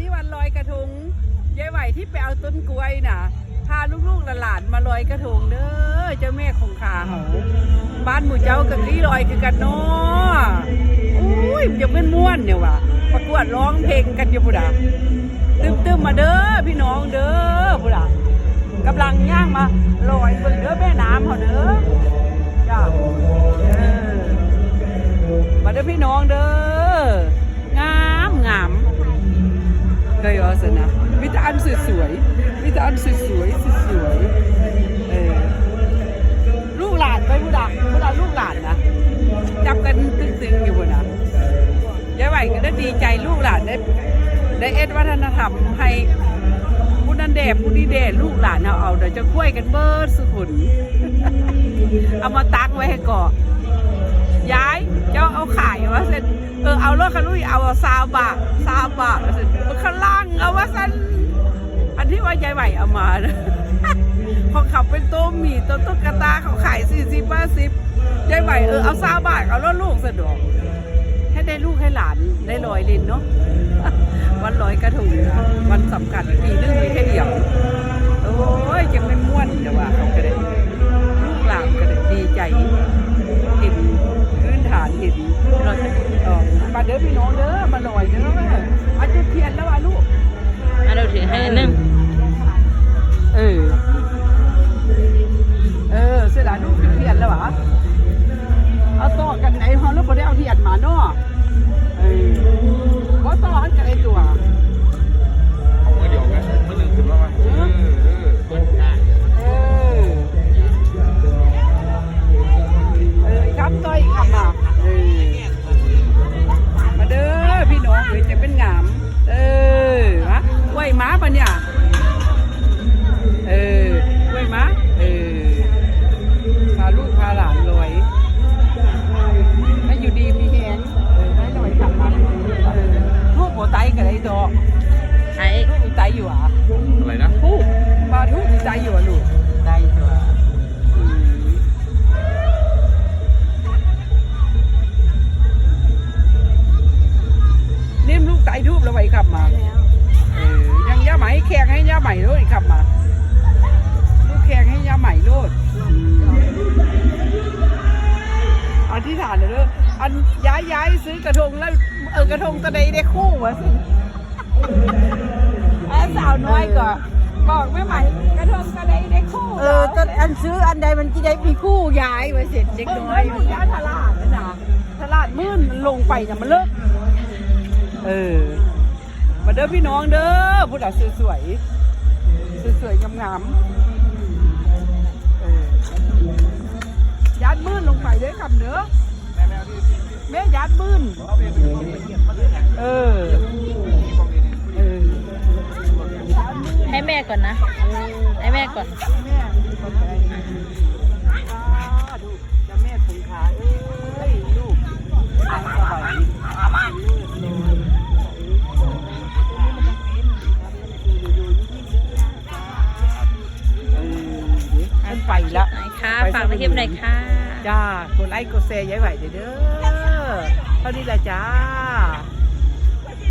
นี้วันลอยกระทงยายไหวที่ไปเอาต้นกล้วยน่ะ พาลูกๆหลานมาลอยกระทงเด้อเจ้าแม่คงคาเฮาบ้านหมู่เจ้ากับนี่ลอยคือกันเนาะอุ้ยมันจะเป็นม่วนเนี่ยว่ะประกวดร้องเพลงกันอยู่พุดาตึมๆมมาเด้อพี่น้องเด้อพุดากำลังย่างมาลอยบิ่งเด้อแม่น้ำเฮาเด้อจ้ามาเด้อพี่น้องเด้องามงาม ยว่าสินะมีแต่อันสวยๆมีแต่อันสวยๆสวยๆเออลูกหลานไปผู้ดักผู้ดักลูกหลานนะจับกันตึงๆอยู่นะยายไหวก็ได้ดีใจลูกหลานได้ได้เอ็ดวัฒนธรรมให้ผู้นั้นแด่ผู้นี้แด่ลูกหลานเอาเอาเดี๋ยวจะคุยกันเบิดสุขุนเอามาตักไว้ให้ก่อ ว่าเสร็จเออเอารถคันลุยเอาซาบาทซาบาทว่าเสร็จข้างล่างเอาว่าสันอันที่ว่ายายไหวเอามานะเขาขับเป็นโต๊ะหมี่โต๊ะตุ๊กตาเขาขายสี่สิบห้าสิบยายไหวเออเอาซาบาทเอารถลูกสะดวกให้ได้ลูกให้หลานได้ลอยเล่นเนาะวันลอยกระทงวันสำคัญปี ไตกับไอ้ดอกใช้ทูบหัวไตอยู่อะอะไรนะทูบมาทูบหัวไตอยู่อะลูกได้ตัวอืมนิ่มลูกไตทูบแล้วไปขับมาเออยังย่าไหมแขกให้ย่าไหมโลดขับมา ลูกแขกให้ย่าไหมโลดอธิษฐานเลยเด้ออันย้ายย้ายซื้อกระทงแล้วเออกระทงตะไดได้คู่วะสิ ไอ้สาวน้อยก็บอกไม่ไหมกระทงตะไดได้คู่เออตอนอันซื้ออันใดมันจะได้มีคู่ย้ายไว้เสร็จเด็กเด็กน้น้ออยยลูกย้ายตลาดนะนะตลาดมื่นมันลงไปน่ะมันเลิกเออมาเด้อพี่น้องเด้อผู้ด่าสวยๆสวยๆงามๆเออยัดมื่นลงไปเด้อครับเนื้อะแม่ยัดมื่นเออเออ ให้แม่ก่อนนะ ให้แม่ก่อนแม่ขอบใจสาธุจะแม่คงคาเอ้ยลูกสบายเอออันไปละไหนคะฝากไปคลิปหน่อยค่ะ จ้ากดไลค์กดแชร์ย้ายไหวเด้อเท่านี้แหละจ้า